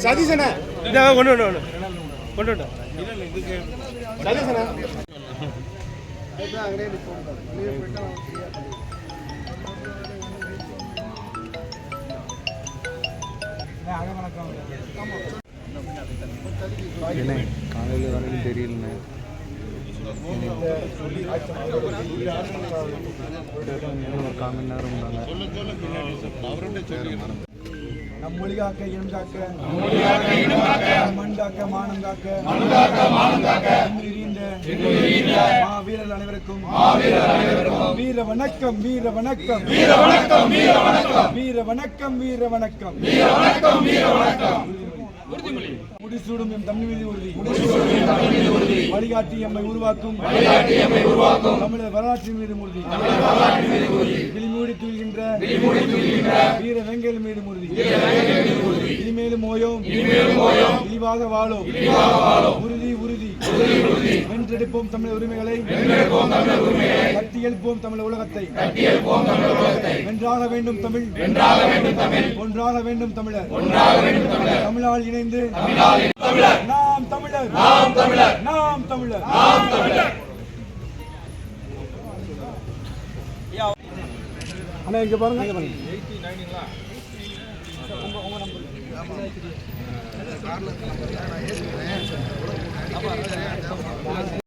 சதீசனே ஒன்று ஒன்று ஒன்று கொண்டு சதீசனே என்ன? காலையில் வரைக்கும் தெரியலண்ணே. ஒரு காமன் நேரம் நம் மொழி காக்க இனம் காக்க மண் காக்க மானம் காக்க மாவீரர் அனைவருக்கும். வீர வணக்கம் வீர வணக்கம் வீர வணக்கம் வீர வணக்கம் வீர வணக்கம் வீர வணக்கம் முடிசூடும் எம் தமிழ் மீது உறுதி. வழிகாட்டி எம்மை உருவாக்கும். தமிழர் வரலாற்றின் மீது உறுதி. விழிமூடி துயில்கின்ற வீர வெங்கல் மீது உறுதி. இனிமேலும் ஓயோம். இழிவாக வாழோம். உறுதி உறுதி. வென்றெடுப்போம் தமிழ் உரிமைகளை. கட்டியெழுப்புவோம் தமிழ் உலகத்தை. வென்றாக வேண்டும் தமிழ். வென்றாக வேண்டும் தமிழ். ஒன்றாக வேண்டும் தமிழர். ஒன்றாக வேண்டும் தமிழர். தமிழால் இணைந்து. நாம் தமிழர். நாம் தமிழர். நாம் தமிழர். நாம் தமிழர். அண்ணா இங்க பாருங்க. இங்க பாருங்க. உங்க நம்பர் கார்ல நான்